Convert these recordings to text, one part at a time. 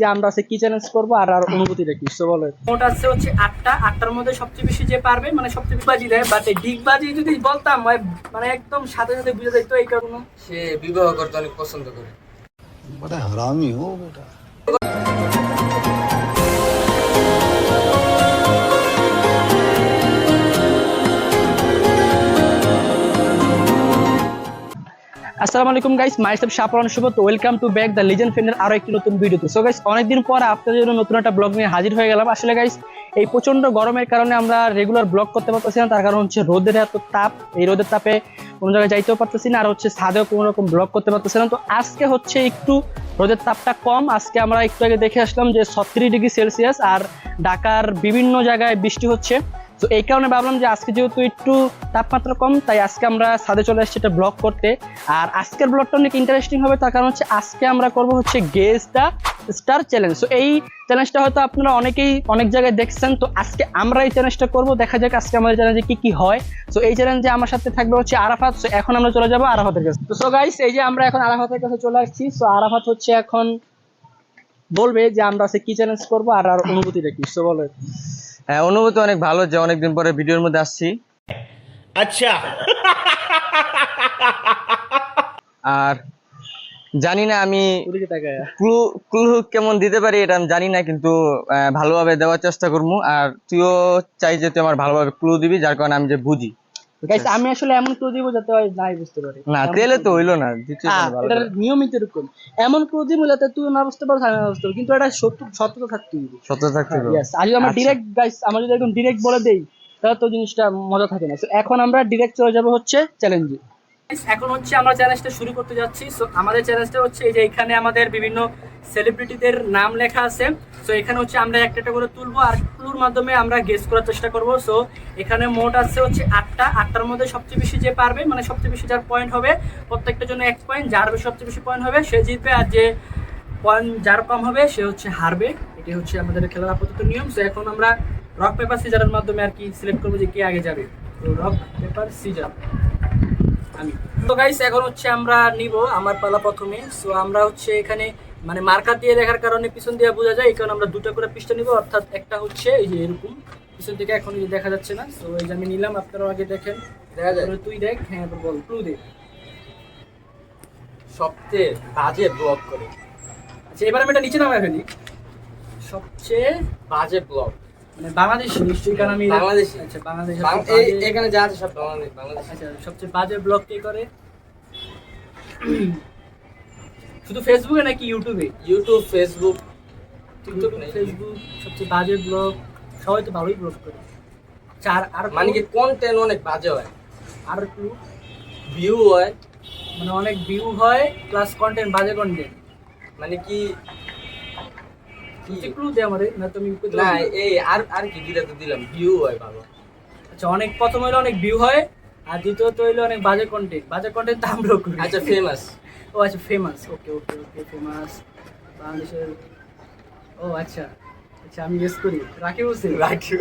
যে আমরা আছে কি চ্যালেঞ্জ করব আর আর অনুভূতি কি সো বলে? মোট আছে হচ্ছে আটটা আটটার মধ্যে সবচেয়ে বেশি যে পারবে মানে সবচেয়ে বেশি বাজি দেয়। বাট ডিগ বাজি যদি বলতাম মানে একদম সাথে সাথে বুঝে যাইতো এই কারণে। সে বিবাহ করতে অনেক পছন্দ করে। হারামি ও বেটা। আসসালামু আলাইকুম guys myself Shapran Shubho welcome to back the legend ফ্রেন্ডের আরও একটি নতুন ভিডিওতে সো গাইস অনেকদিন পর আপনাদের জন্য নতুন একটা ব্লগ নিয়ে হাজির হয়ে গেলাম। আসলে গাইস এই প্রচণ্ড গরমের কারণে আমরা রেগুলার ব্লগ করতে পারতেছি না। তার কারণ হচ্ছে রোদের এত তাপ। এই রোদের তাপে কোনো জায়গায় যাইতেও পারতেছি না। আর হচ্ছে ছাদেও কোনো রকম ব্লগ করতে পারতেছি না। তো আজকে হচ্ছে একটু রোদের তাপটা কম। আজকে আমরা একটু আগে দেখে আসলাম যে ছত্রিশ ডিগ্রি সেলসিয়াস আর ঢাকার বিভিন্ন জায়গায় বৃষ্টি হচ্ছে। তো এই কারণে ভাবলাম যে আজকে যেহেতু একটু তাপমাত্রা কম তাই আজকে আমরা ছাদে চলে এসেছি এটা ব্লগ করতে। আর আজকের ব্লগটা অনেক ইন্টারেস্টিং হবে তার কারণ হচ্ছে আজকে আমরা করব হচ্ছে দ্য স্টার চ্যালেঞ্জ তো এই চ্যালেঞ্জটা হয়তো আপনারা অনেকেই অনেক জায়গায় দেখছেন তো আজকে আমরা এই চ্যালেঞ্জটা করব দেখা যাক আজকে আমাদের চ্যালেঞ্জে কি কি হয়। তো এই চ্যালেঞ্জে আমার সাথে থাকবে হচ্ছে আরাফাত So, এখন আমরা চলে যাব আরাফাতের কাছে। তো সো গাইস এই যে আমরা এখন আরাফাতের কাছে চলে আসছি সো আরাফাত হচ্ছে এখন বলবে যে আমরা আজকে কি চ্যালেঞ্জ করব আর আর অনুভূতিটা কি। সো বলো। হ্যাঁ অনুভূতি অনেক ভালো যে অনেকদিন পরে ভিডিওর মধ্যে আসছি। আচ্ছা। আর জানি না আমি ক্লু ক্লু কেমন দিতে পারি এটা আমি জানি না কিন্তু ভালোভাবে দেওয়ার চেষ্টা করব। আর তুইও চাই যে তুই আমার ভালোভাবে ক্লু দিবি যার কারণে আমি যে বুঝি। গাইস আমি আসলে এমন ক্লু দিব যাতে নাই বুঝতে পারি। না তেলে তো হইল না হ্যাঁ, করে। নিয়মিত এরকম। এমন ক্লু দিব যাতে তুই না বুঝতে পারো আমি না বুঝতে পারি। কিন্তু এটা সত্য সত্যতা থাকতে হবে সত্যতা থাকতে হবে। ইয়েস আর আমরা ডাইরেক্ট ডিরেক্ট গাইস আমরা যদি একদম ডিরেক্ট বলে দেই তাহলে তো জিনিসটা মজা থাকে না। এখন আমরা ডিরেক্ট চলে যাব হচ্ছে চ্যালেঞ্জে এখন হচ্ছে আমরা চ্যালেঞ্জটা শুরু করতে যাচ্ছি। সো আমাদের চ্যালেঞ্জটা হচ্ছে এই যে এখানে আমাদের বিভিন্ন সেলিব্রিটিদের নাম লেখা আছে। সো এখানে হচ্ছে আমরা একটা একটা করে তুলবো আর ক্লুর মাধ্যমে আমরা গেস করার চেষ্টা করব। সো এখানে মোট আছে হচ্ছে আটটা। আটটার মধ্যে সবচেয়ে বেশি যে পারবে মানে সবচেয়ে বেশি যার পয়েন্ট হবে, প্রত্যেকটার জন্য এক পয়েন্ট যার সবচেয়ে বেশি পয়েন্ট হবে সে জিতবে আর যে পয়েন্ট যার কম হবে সে হচ্ছে হারবে। এটি হচ্ছে আমাদের খেলার আপাতত নিয়ম। সো এখন আমরা রক পেপার সিজারের মাধ্যমে আর কি সিলেক্ট করব যে কে আগে যাবে। তো রক পেপার সিজার তো গাইস এখন হচ্ছে আমরা নিব আমার পালা প্রথমে। সো আমরা হচ্ছে এখানে মানে মার্কার দিয়ে দেখার কারণে পিছন দিয়ে বোঝা যায় এই কারণে আমরা দুটো করে পৃষ্ঠা নিব। অর্থাৎ একটা হচ্ছে এই যে এরকম পিছন থেকে এখন দেখা যাচ্ছে না। সো এই যে আমি নিলাম আপনারাও আগে দেখেন। দেখা যায় তুই দেখ হ্যাঁ বল ক্লু দে। সবচেয়ে বাজে ব্লগ করে। আচ্ছা এবার আমি এটা নিচে নামায় ফেলি। সবচেয়ে বাজে ব্লগ বাংলাদেশি নিশ্চয়ই কারণ আমি বাংলাদেশি? আচ্ছা বাংলাদেশি এখানে যা আছে সব বাংলাদেশ বাংলাদেশ। আচ্ছা সবচেয়ে বাজে ব্লগ কে করে? শুধু ফেসবুকে নাকি ইউটিউবে ইউটিউব ফেসবুক টিকটক ফেসবুক সবচেয়ে বাজে ব্লগ। সবাই তো ভালোই ব্লগ করে। চার আর মানে কি কন্টেন্ট অনেক বাজে হয়? আর একটু। ভিউ হয়? মানে অনেক ভিউ হয় প্লাস কন্টেন্ট বাজে কন্টেন্ট মানে কি কিছু ক্লু দে আমারে না তুমি না এই আর আর কি দিলে তো দিলাম ভিউ হয় ভালো। আচ্ছা অনেক প্রথম হইল অনেক ভিউ হয় আর দ্বিতীয়ত হইল অনেক বাজে কন্টেন্ট বাজে কন্টেন্ট আমরাও করি। আচ্ছা ফেমাস ও আচ্ছা ফেমাস ওকে ওকে ওকে ফেমাস বাংলাদেশের ও আচ্ছা আচ্ছা আমি গেস করি। রাকিব হোসেন। রাখি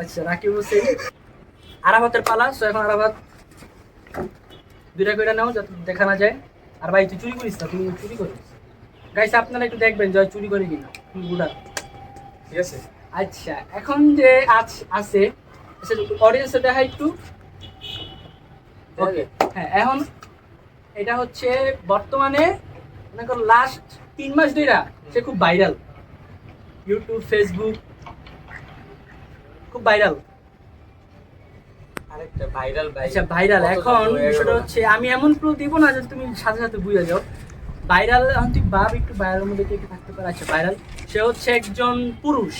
আচ্ছা রাকিব হোসেন। আরাফাতের পালা সো এখন আরাফাত দুইটা কইরা নাও যাতে দেখা না যায়। আর ভাই তুই চুরি করিস না? তুই চুরি করিস? গাইস আপনারা একটু দেখবেন জয় চুরি করে কিনা বুড়া ঠিক আছে। আচ্ছা এখন যে আজ আছে আচ্ছা অডিয়েন্সে দেখা একটু। ওকে হ্যাঁ এখন এটা হচ্ছে বর্তমানে মনে করো লাস্ট তিন মাস ধরে সে খুব ভাইরাল ইউটিউব ফেসবুক খুব ভাইরাল আরেকটা ভাইরাল ভাই। আচ্ছা ভাইরাল এখন বিষয়টা হচ্ছে আমি এমন ক্লু দিব না যে তুমি সাথে সাথে বুঝে যাও। ভাইরাল এখন তুই ভাব একটু ভাইরালের মধ্যে কে কে থাকতে পারে। আচ্ছা ভাইরাল সে হচ্ছে একজন পুরুষ।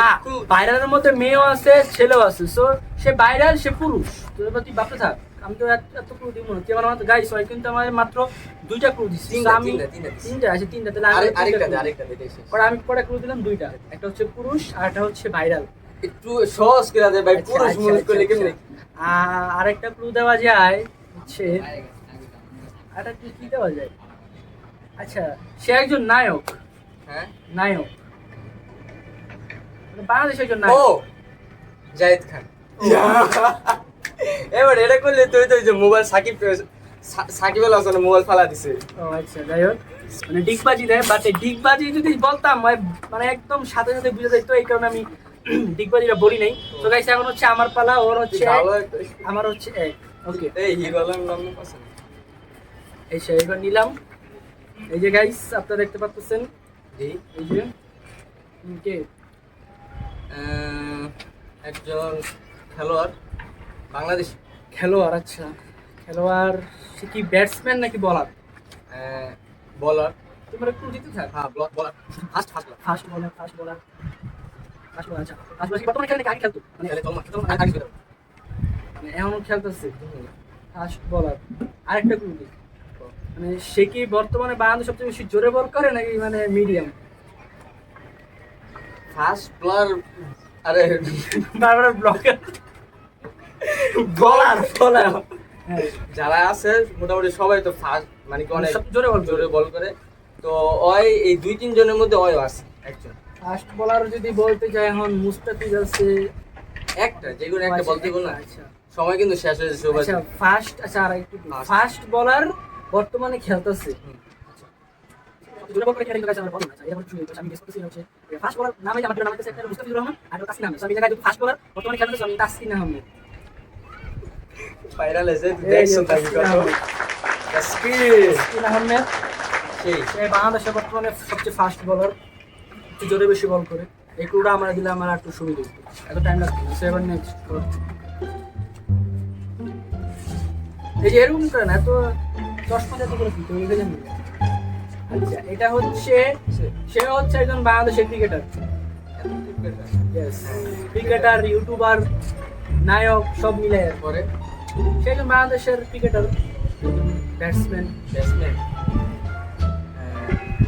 হ্যাঁ, ভাইরালের মধ্যে মেয়েও আছে ছেলেও আছে। সো সে ভাইরাল সে পুরুষ। তুই বাপে থাক আমি তো এত- এত ক্লু দিব না। তুই আমার মাত্র গাইস হয় কিন্তু আমার মাত্র দুইটা ক্লু তিনটা, আমি তিনটা, আছে তিনটা তাহলে আরেকটা। পরে আমি পরে ক্লু দিলাম দুইটা। একটা হচ্ছে পুরুষ আর একটা হচ্ছে ভাইরাল। একটু সহজ করে দে ভাই আচ্ছা, পুরুষ আচ্ছা, আচ্ছা, আচ্ছা। কেমনে আরেকটা ক্লু দেওয়া যায় হচ্ছে আরেকটা কি কি দেওয়া যায়? আচ্ছা সে একজন নায়ক। হ্যাঁ? নায়ক। মানে বাংলাদেশের একজন ও নায়ক জায়েদ খান। এবার এটা করলে তুই তো যে মোবাইল সাকিব সাকিব আল হাসান মোবাইল ফালা দিছে। ও আচ্ছা যাই হোক। মানে ডিগবাজি দেয় বাট ডিগবাজি যদি বলতাম মানে- মানে একদম সাথে সাথে বুঝে যেত এই কারণে আমি ডিগবাজিটা বলি নাই। তো গাইস এখন হচ্ছে আমার পালা ওর হচ্ছে আমার হচ্ছে ওকে এই নাম পছন্দ। এই এবার নিলাম। এই যে গাইস আপনারা দেখতে পাচ্ছেন এই যে কে একজন খেলোয়াড় বাংলাদেশ খেলোয়াড় আচ্ছা। খেলোয়াড় সে কি ব্যাটসম্যান নাকি বলার বলার তোমার একটু দিতে থাক। হ্যাঁ বলার ফার্স্ট ফার্স্ট ফাস্ট বলার ফাস্ট বলার ফাস্ট বলার আচ্ছা। ফাস্ট বলার বর্তমানে খেলে আগে খেলতো? মানে আগে। মানে এমনও খেলতেছে। ফাস্ট বলার আরেকটা মানে সে কি বর্তমানে বাংলাদেশ সবচেয়ে বেশি জোরে বল করে নাকি মানে মিডিয়াম ফার্স্ট বলার আরে বারবার ব্লকার বলার বলার যারা আছে মোটামুটি সবাই তো ফার্স্ট মানে কি অনেক জোরে বল জোরে বল করে। তো ওই এই দুই তিন জনের মধ্যে ওই আছে একজন। ফাস্ট বলার যদি বলতে যাই এখন মুস্তাফিজ আছে। একটা যেগুলো একটা বলতে না। আচ্ছা। সময় কিন্তু শেষ হয়ে যাচ্ছে সবাই আচ্ছা আচ্ছা আর একটু. ফাস্ট বলার বর্তমানে খেলতেছে। বাংলাদেশের বর্তমানে সবচেয়ে ফাস্ট বলার জোরে বেশি বল করে। এই ক্রুটা আমরা দিলে আমার একটু সুবিধা এত টাইম লাগতো সেভেন নেক্সট এই যে এরকম করে না এত চশমা জাতীয় করে আচ্ছা এটা হচ্ছে সে হচ্ছে একজন বাংলাদেশের ক্রিকেটার ক্রিকেটার ইউটিউবার নায়ক সব মিলে পরে সে একজন বাংলাদেশের ক্রিকেটার ব্যাটসম্যান ব্যাটসম্যান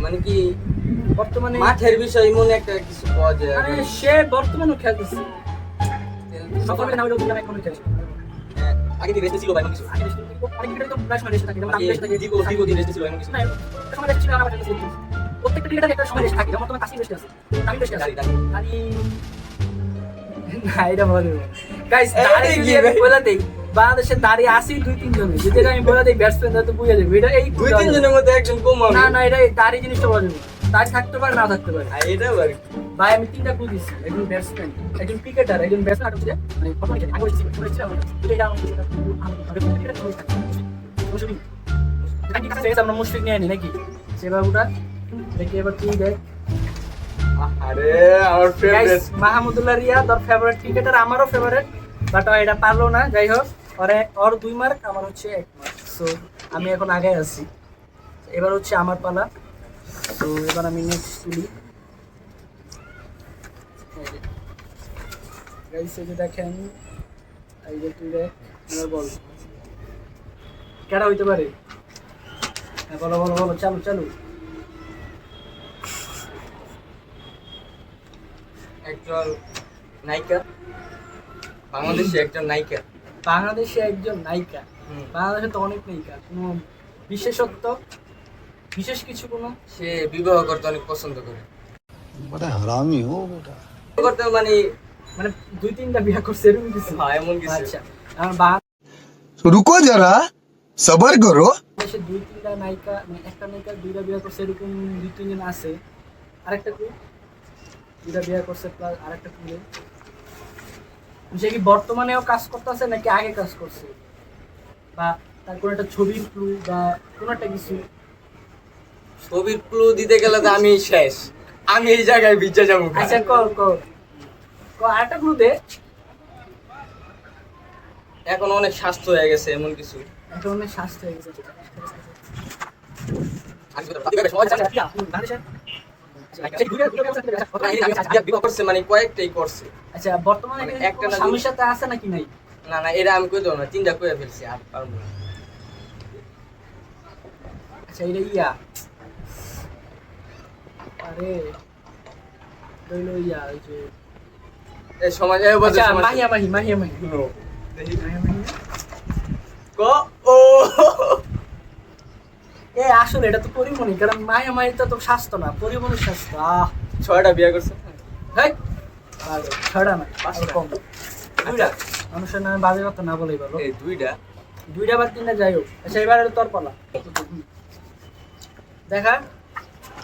মানে কি বর্তমানে মাঠের বিষয় মনে একটা কিছু পাওয়া যায়? মানে সে বর্তমানে খেলতেছে। নামে যদি আমি এখন খেলছি আগে দিয়ে রেস্ট ছিল ভাই এমন কিছু? আগে অনেক তো প্রায় সময় থাকে যেমন আমি রেস্ট ছিল এমন কিছু? না, সময় দেশে ছিল আমার ছিল। প্রত্যেকটা একটা সময় থাকে যেমন তোমার দেশে আছে আমি আছি। দাঁড়ি, দাঁড়ি। আমি না এটা বলব। গাইস এই, দাঁড়ি এই যদি কি আমি ভাই? বলে দেই বাংলাদেশে দাঁড়িয়ে আসি দুই তিন জনে যদি আমি বলে দেই ব্যাটসম্যান তো বুঝে যাবে। এটা এই দুই তিন জনের মধ্যে একজন কম না না এটা এই দাঁড়ি জিনিসটা বলে দেবো। দাঁড়ি থাকতে পারে না থাকতে পারে। এটা? ভাই আমি তিনটা ক্লু দিচ্ছি একজন ব্যাটসম্যান একজন ক্রিকেটার একজন ব্যাটসম্যান হচ্ছে মানে প্রথমে আগে বলেছি আমরা এটা এটা আমি কাছে আমরা নিয়ে নাকি? সে বাবুটা দেখি এবার তুই দেখ। আরে আমার ফেভারিট মাহমুদুল্লাহ রিয়া তোর ফেভারিট ক্রিকেটার আমারও ফেভারিট বাট এটা পারল না। যাই হোক ওরে ওর দুই মার্ক আমার হচ্ছে এক মার্ক সো আমি এখন আগে আছি। এবার হচ্ছে আমার পালা। তো এবার আমি নেক্সট তুলি। গাইস এই যে দেখেন এই যে তুই দেখ বল। কেডা হইতে পারে? হ্যাঁ বলো বলো বলো চালু চালু। একজন নায়িকা বাংলাদেশে একজন নায়িকা। বাংলাদেশে একজন নায়িকা। বাংলাদেশে তো অনেক নায়িকা কোনো বিশেষত্ব বিশেষ কিছু কোনো? সে বিবাহ করতে অনেক পছন্দ করে। হারামি ও বেটা করতে মানে মানে দুই তিনটা বিয়া করছে এরকম কিছু? হ্যাঁ এমন কিছু। আচ্ছা আমার বা রুকো যারা সবার করো। সে দুই তিনটা নায়িকা মানে একটা নায়িকা দুইটা বিয়া করছে এরকম দুই তিনজন আছে। আরেকটা কু দুইটা বিয়া করছে প্লাস আরেকটা কুলে সে কি বর্তমানেও কাজ করতেছে নাকি আগে কাজ করছে? বা তার কোনো একটা ছবির ক্লু বা কোনো একটা কিছু? ছবির ক্লু দিতে গেলে তো আমি শেষ। আমি এই জায়গায় ভিজে যাব। আচ্ছা কর কর কর আরেকটা ক্লু দে। এখন অনেক স্বাস্থ্য হয়ে গেছে এমন কিছু। এখন অনেক স্বাস্থ্য হয়ে গেছে। মানে কয়েকটাই করছে। আচ্ছা বর্তমানে মানে একটা স্বামীর সাথে আছে নাকি নাই? না না এটা আমি কই দেবো না তিনটা কয়ে ফেলছি আর পারব না। আচ্ছা এটা ইয়া। আরে রইল ইয়া ওই যে সমাজ আচ্ছা মাহিয়া মাহি মাহিয়া মাহি। ক ও। এ আসলে এটা তো পরিমণি কারণ তো তো স্বাস্থ্য না পরিমণির স্বাস্থ্য আহ। ছয়টা বিয়ে করছে? পাগল, ছয়টা না পাঁচটা। কম। দুইটা। মানুষের নামে বাজে কথা না বলেই ভালো। এই দুইটা। দুইটা বার তিনটা যাই হোক আচ্ছা এবার তোর পালা। দেখা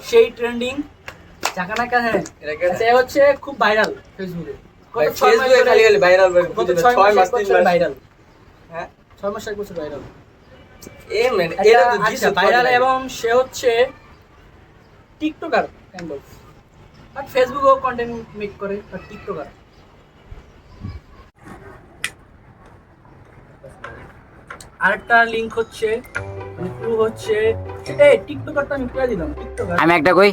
সেই ট্রেন্ডিং চাকানাকা হ্যাঁ আচ্ছা, এ হচ্ছে খুব ভাইরাল ফেসবুকে ফেসবুকে খালি খালি ভাইরাল ছয় মাস এক বছর ভাইরাল ভাইরাল হ্যাঁ? ছয় মাস এক বছর ভাইরাল এ ম্যান এটা তো দিছে আচ্ছা ভাইরাল এবং সে হচ্ছে টিকটকার কাইন্ড অফ বাট ফেসবুকেও কন্টেন্ট মেক করে বাট টিকটকার। আরেকটা লিংক হচ্ছে ক্লু হচ্ছে। এই টিকটকারটা আমি করে দিলাম টিকটকার। আমি একটা কই?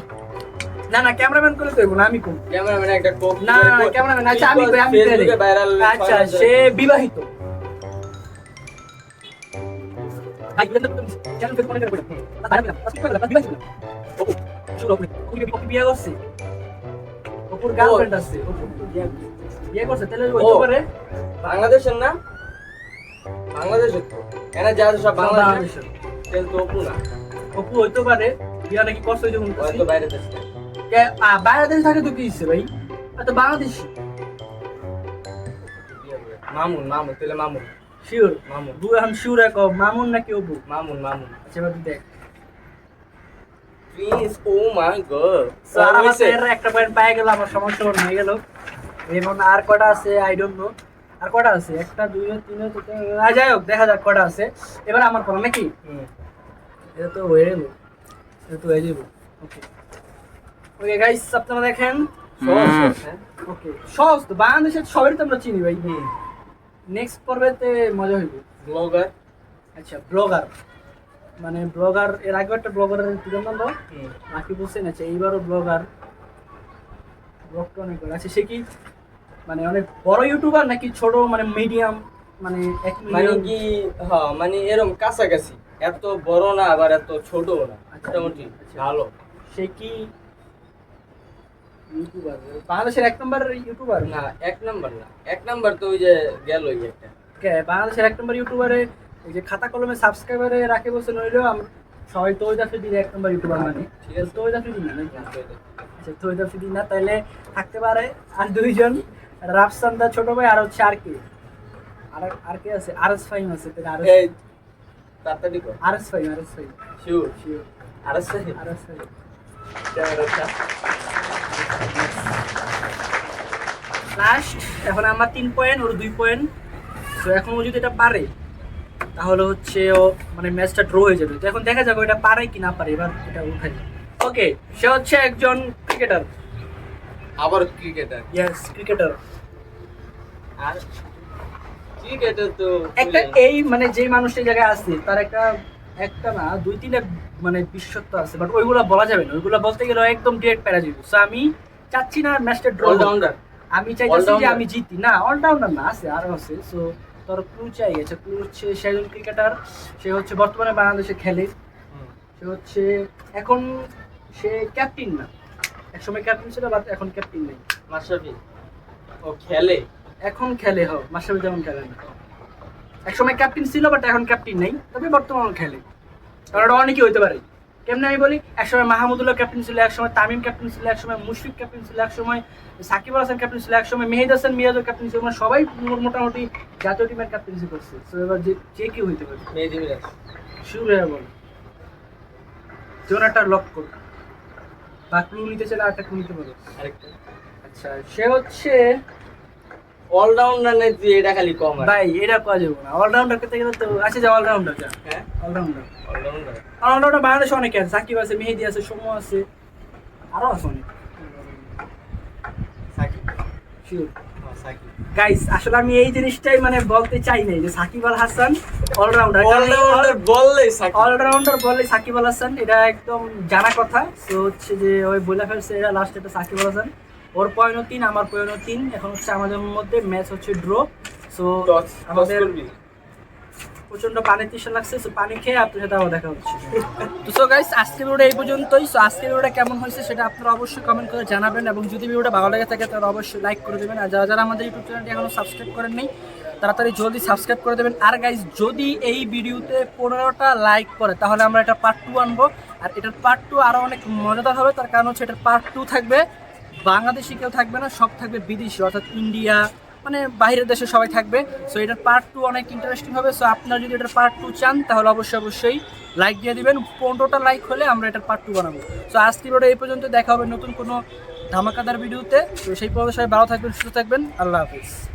না না ক্যামেরাম্যান করে দেবো না আমি কোন ক্যামেরাম্যান একটা কোপ না না ক্যামেরাম্যান আচ্ছা আমি কই, আমি ফেসবুকে ভাইরাল আচ্ছা সে বিবাহিত। করে? বাংলাদেশের না? বাংলাদেশের যা সব বাংলাদেশ বাংলাদেশের। অপু না। ওপো হইতো পারে বিয়ে নাকি করছে যখন হয়তো বাইরে কে আ, বাইরে দেশে থাকে তো কি ভাই তো বাংলাদেশি মামুন মামুন তাহলে মামুন শিওর মামুন বু এখন শিওর এক মামুন নাকি ওপো মামুন মামুন আচ্ছা এবার দেখ please oh my god So, আর আমাদের একটা পয়েন্ট পেয়ে গেল আমার সমস্যা হয়ে গেল এবং আর কটা আছে আই ডোন্ট নো আর কটা আছে একটা দুই তিন যাই হোক দেখা যাক কটা আছে এবার আমার পড়া নাকি এটা তো হয়ে গেল এটা তো হয়ে যাব ওকে ওকে গাইস আপনারা দেখেন? ওকে সহজ তো বাংলাদেশের সবাই তো আমরা চিনি ভাই। নেক্সট পর্বেতে মজা হইব। ব্লগার আচ্ছা ব্লগার মানে ব্লগার এর আগে একটা ব্লগারের কি নাম দাও রাকিব হোসেন আছে এইবারও ব্লগার ব্লগটা অনেক বড়। আচ্ছা সে কি? মানে অনেক বড় ইউটিউবার নাকি ছোট মানে মিডিয়াম মানে এক মানে কি হ্যাঁ মানে এরকম কাছাকাছি। এত বড় না আবার এত ছোট না। আচ্ছা। মোটামুটি আচ্ছা। ভালো। সে কি ইউটিউবার বাংলাদেশের এক নম্বর ইউটিউবার? না এক নাম্বার না। এক নাম্বার তো ওই যে গেল ওই একটা। কে বাংলাদেশের এক নম্বর ইউটিউবারে এই যে খাতা কলমে সাবস্ক্রাইবারে রাখে বসে নইলেও আমরা সবাই তো ওই দাফে এক নম্বর ইউটিউবার মানে। ঠিক আছে। তো ওই দাফে দিন না নাকি? আচ্ছা তো ওই দাফে দিন না তাহলে থাকতে পারে। আর দুইজন রাফসান্দা ছোট ভাই আর হচ্ছে আর কে। আর আর কে আছে? আর এস ফাইম আছে তাহলে আর এই তাড়াতাড়ি কর। আর এস ফাইম আর এস ফাইম শিওর শিওর আর আছে আর এস ফাইম লাস্ট এখন আমার তিন পয়েন্ট ওর দুই পয়েন্ট তো এখন ও যদি এটা পারে তাহলে হচ্ছে ও মানে ম্যাচটা ড্র হয়ে যাবে। তো এখন দেখা যাবে এটা পারে কি না পারে এবার এটা উঠাই ওকে সে হচ্ছে একজন ক্রিকেটার আবার ক্রিকেটার ইয়েস ক্রিকেটার আর ক্রিকেটার তো একটা এই মানে যেই মানুষটা জায়গায় আছে তার একটা একটা না দুই তিনটা মানে বিশ্বত্ব আছে বাট ওইগুলো বলা যাবে না। ওইগুলো বলতে গেলে একদম ডিরেক্ট প্যারা যাবে সো আমি চাচ্ছি না ম্যাচটা ড্র অলরাউন্ডার আমি চাইতেছি যে আমি জিতি। না অলরাউন্ডার না আছে আরও আছে। সো তোর ক্লু চাই। আছে ক্লু হচ্ছে সে একজন ক্রিকেটার সে হচ্ছে বর্তমানে বাংলাদেশে খেলে। সে হচ্ছে এখন সে ক্যাপ্টেন না। একসময় ক্যাপ্টেন ছিল বাট এখন ক্যাপ্টেন নেই। মাশরাফি ও খেলে। এখন খেলে হোক মাসাবি যেমন খেলে না। একসময় ক্যাপ্টেন ছিল বাট এখন ক্যাপ্টেন নেই। তবে বর্তমান খেলে। কারণ এটা অনেকই হইতে পারে? কেমনে আমি বলি একসময় মাহমুদুল্লাহ ক্যাপ্টেন ছিল একসময় তামিম ক্যাপ্টেন ছিল একসময় মুশফিক ক্যাপ্টেন ছিল একসময় সাকিব আল হাসান ক্যাপ্টেন ছিল একসময় মেহেদ হাসান মিরাজও ক্যাপ্টেন ছিল। মানে সবাই মোটামুটি জাতীয় টিমের ক্যাপ্টেন্সি করছে। তো এবার যে যে কেউ হইতে পারে? মেহেদি মিরাজ। শুরু হয়ে বল যেমন একটা লক কর। বা ক্লু নিতে চাইলে আরেকটা ক্লু নিতে পারো। আরেকটা। আচ্ছা সে হচ্ছে অলরাউন্ডার নেই তুই এটা খালি কম ভাই এটা করা যাবে না। অলরাউন্ডার গেলে তো আছে যে অলরাউন্ডার যা। হ্যাঁ? অলরাউন্ডার অলরাউন্ডার অলরাউন্ডার বাংলাদেশে অনেকে আছে। সাকিব আছে মেহেদি আছে সৌম্য আছে। আরও আছে অনেক। সাকিব। শিওর হ্যাঁ, গাইস আসলে আমি এই জিনিসটাই মানে বলতে চাই নাই যে সাকিব আল হাসান অলরাউন্ডার অলরাউন্ডার বললেই সাকিব। অলরাউন্ডার বলে সাকিব আল হাসান। এটা একদম জানা কথা। তো হচ্ছে যে ওই বলে ফেলছে এটা লাস্ট এটা সাকিব আল হাসান। ওর পয়েন্ট তিন আমার পয়েন্ট তিন। এখন হচ্ছে আমাদের মধ্যে ম্যাচ হচ্ছে ড্র সো আমাদের প্রচণ্ড পানির তৃষ্ণা লাগছে সো পানি খেয়ে আপনার সাথে আবার দেখা হচ্ছে। তো সো গাইস আজকের ভিডিওটা এই পর্যন্তই। সো আজকের ভিডিওটা কেমন হয়েছে সেটা আপনারা অবশ্যই কমেন্ট করে জানাবেন এবং যদি ভিডিওটা ভালো লাগে থাকে তাহলে অবশ্যই লাইক করে দেবেন। আর যারা যারা আমাদের ইউটিউব চ্যানেলটি এখনও সাবস্ক্রাইব করেন নাই তাড়াতাড়ি জলদি সাবস্ক্রাইব করে দেবেন। আর গাইস যদি এই ভিডিওতে পনেরোটা লাইক করে তাহলে আমরা এটা পার্ট টু আনব। আর এটার পার্ট টু আরও অনেক মজাদার হবে। তার কারণ হচ্ছে এটার পার্ট টু থাকবে বাংলাদেশি কেউ থাকবে না, সব থাকবে বিদেশি, অর্থাৎ ইন্ডিয়া মানে বাইরের দেশে সবাই থাকবে। সো এটার পার্ট টু অনেক ইন্টারেস্টিং হবে। সো আপনারা যদি এটার পার্ট টু চান, তাহলে অবশ্যই অবশ্যই লাইক দিয়ে দিবেন। পনেরোটা লাইক হলে আমরা এটার পার্ট টু বানাবো। সো আজকে ভিডিও এই পর্যন্ত। দেখা হবে নতুন কোনো ধামাকাদার ভিডিওতে তো সেই পর্যন্ত সবাই ভালো থাকবেন, সুস্থ থাকবেন। আল্লাহ হাফিজ।